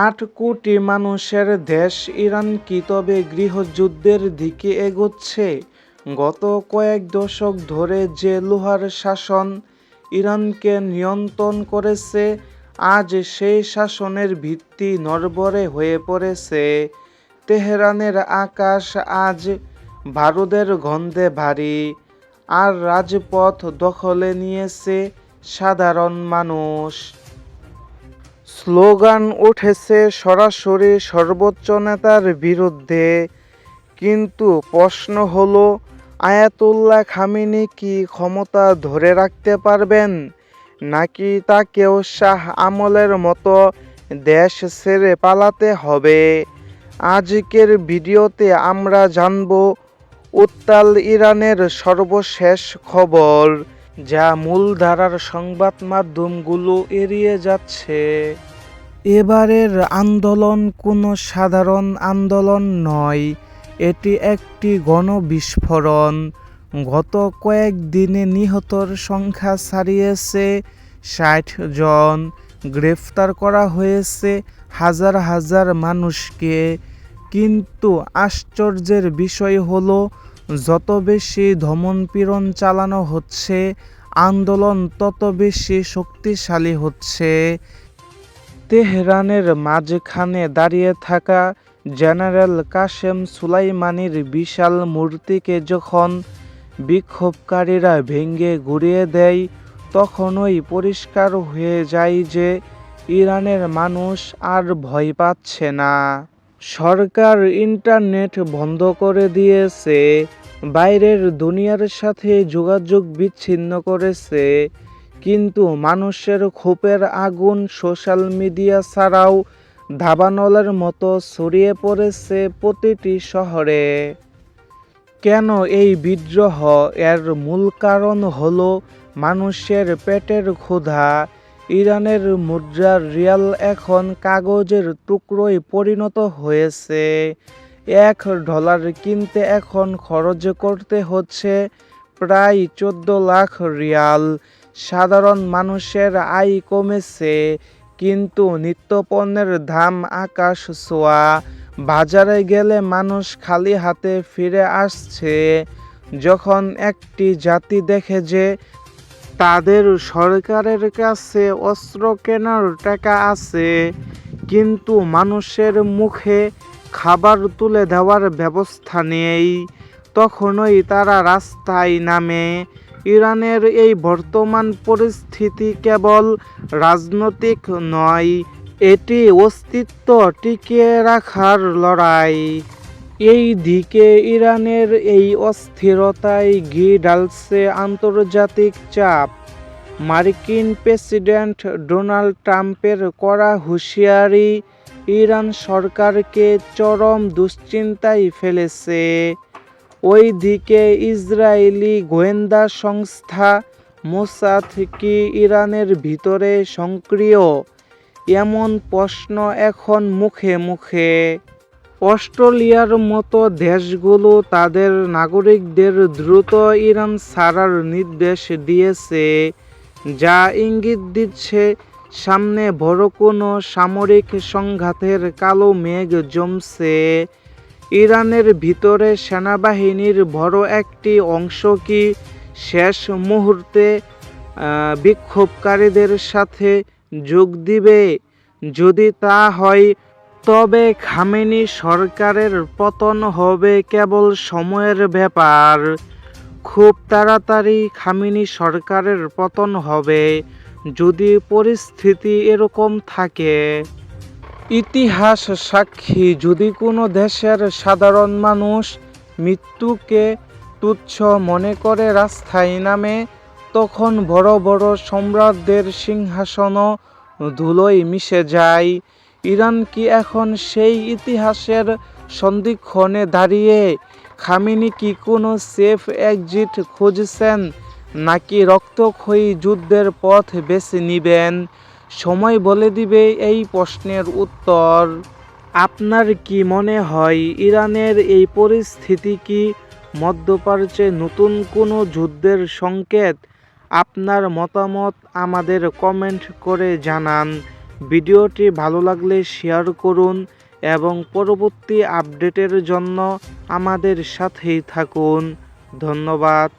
আট কোটি মানুষের দেশ ইরান কি তবে গৃহযুদ্ধের দিকে এগোচ্ছে? গত কয়েক দশক ধরে যে লোহার শাসন ইরানকে নিয়ন্ত্রণ করেছে, আজ সেই শাসনের ভিত্তি নরবরে হয়ে পড়েছে। তেহরানের আকাশ আজ বারুদের গন্ধে ভারী, আর রাজপথ দখলে নিয়েছে সাধারণ মানুষ। স্লোগান উঠেছে সরাসরি সর্বোচ্চ নেতার বিরুদ্ধে। কিন্তু প্রশ্ন হলো, আয়াতুল্লাহ খামিনি কি ক্ষমতা ধরে রাখতে পারবেন? নাকি তাকেও শাহ আমলের মতো দেশ ছেড়ে পালাতে হবে? আজকের ভিডিওতে আমরা জানব, উত্তাল ইরানের সর্বশেষ খবর। যা মূলধারার সংবাদ মাধ্যমগুলো এড়িয়ে যাচ্ছে। এবারের আন্দোলন কোনো সাধারণ আন্দোলন নয়, এটি একটি গণবিস্ফোরণ। গত কয়েকদিনে নিহতর সংখ্যা ছাড়িয়েছে ষাট জন। গ্রেফতার করা হয়েছে হাজার হাজার মানুষকে। কিন্তু আশ্চর্যের বিষয় হলো যত বেশি ধমনপীড়ন চালানো হচ্ছে, আন্দোলন তত বেশি শক্তিশালী হচ্ছে। তেহরানের মাঝখানে দাঁড়িয়ে থাকা জেনারেল কাশেম সুলাইমানির বিশাল মূর্তিকে যখন বিক্ষোভকারীরা ভেঙে ঘুরিয়ে দেয়, তখনই পরিষ্কার হয়ে যায় যে ইরানের মানুষ আর ভয় পাচ্ছে না। সরকার ইন্টারনেট বন্ধ করে দিয়েছে। বাইরের দুনিয়ার সাথে যোগাযোগ বিচ্ছিন্ন করেছে, কিন্তু মানুষের ক্ষোভের আগুন সোশ্যাল মিডিয়া ছাড়াও দাবানলের মতো ছড়িয়ে পড়েছে প্রতিটি শহরে। কেন এই বিদ্রোহ? এর মূল কারণ হল মানুষের পেটের ক্ষুধা। ইরানের মুদ্রার রিয়াল এখন কাগজের টুকরোয় পরিণত হয়েছে। এক ডলার কিনতে এখন খরচ করতে হচ্ছে প্রায় চোদ্দ লাখ রিয়াল। সাধারণ মানুষের আয় কমেছে, কিন্তু নিত্যপণ্যের দাম আকাশ ছোঁয়া। বাজারে গেলে মানুষ খালি হাতে ফিরে আসছে। যখন একটি জাতি দেখে যে তাদের সরকারের কাছে অস্ত্র কেনার টাকা আছে, কিন্তু মানুষের মুখে খাবার তুলে দেওয়ার ব্যবস্থা নেই। তখনই তারা রাস্তায় নামে। ইরানের এই বর্তমান পরিস্থিতি কেবল রাজনৈতিক নয়, এটি অস্তিত্ব টিকিয়ে রাখার লড়াই। এই দিকে ইরানের এই অস্থিরতায় ঘি ডালছে আন্তর্জাতিক চাপ। মার্কিন প্রেসিডেন্ট ডোনাল্ড ট্রাম্পের করা হুঁশিয়ারি ইরান সরকারকে চরম দুশ্চিন্তায় ফেলেছে। ওইদিকে ইসরায়েলি গোয়েন্দা সংস্থা মোসাদ কি ইরানের ভিতরে সক্রিয়? এমন প্রশ্ন এখন মুখে মুখে। অস্ট্রেলিয়ার মতো দেশগুলো তাদের নাগরিকদের দ্রুত ইরান ছাড়ার নির্দেশ দিয়েছে, যা ইঙ্গিত দিচ্ছে সামনে বড় কোনো সামরিক সংঘাতের কালো মেঘ জমছে। ইরানের ভিতরে সেনাবাহিনীর বড় একটি অংশ কি শেষ মুহূর্তে বিক্ষোভকারীদের সাথে যোগ দিবে? যদি তা হয়, তবে খামেনি সরকারের পতন হবে কেবল সময়ের ব্যাপার। খুব তাড়াতাড়ি খামিনি সরকারের পতন হবে। যদি পরিস্থিতি এরকম থাকে, ইতিহাস সাক্ষী যদি কোনো দেশের সাধারণ মানুষ মৃত্যুকে তুচ্ছ মনে করে রাস্তায় নামে, তখন বড় বড় সম্রাটদের সিংহাসনও ধুলোয় মিশে যায়। ইরান কি এখন সেই ইতিহাসের সন্ধিক্ষণে দাঁড়িয়ে? খামিনি কি কোনো সেফ এক্সিট খুঁজছেন? নাকি রক্তক্ষয়ী যুদ্ধের পথ বেছে নিবেন? সময় বলে দিবে এই প্রশ্নের উত্তর। আপনার কি মনে হয়, ইরানের এই পরিস্থিতি কি মধ্যপ্রাচ্যে নতুন কোনো যুদ্ধের সংকেত? আপনার মতামত আমাদের কমেন্ট করে জানান। ভিডিওটি ভালো লাগলে শেয়ার করুন এবং পরবর্তী আপডেটের জন্য আমাদের সাথেই থাকুন। ধন্যবাদ।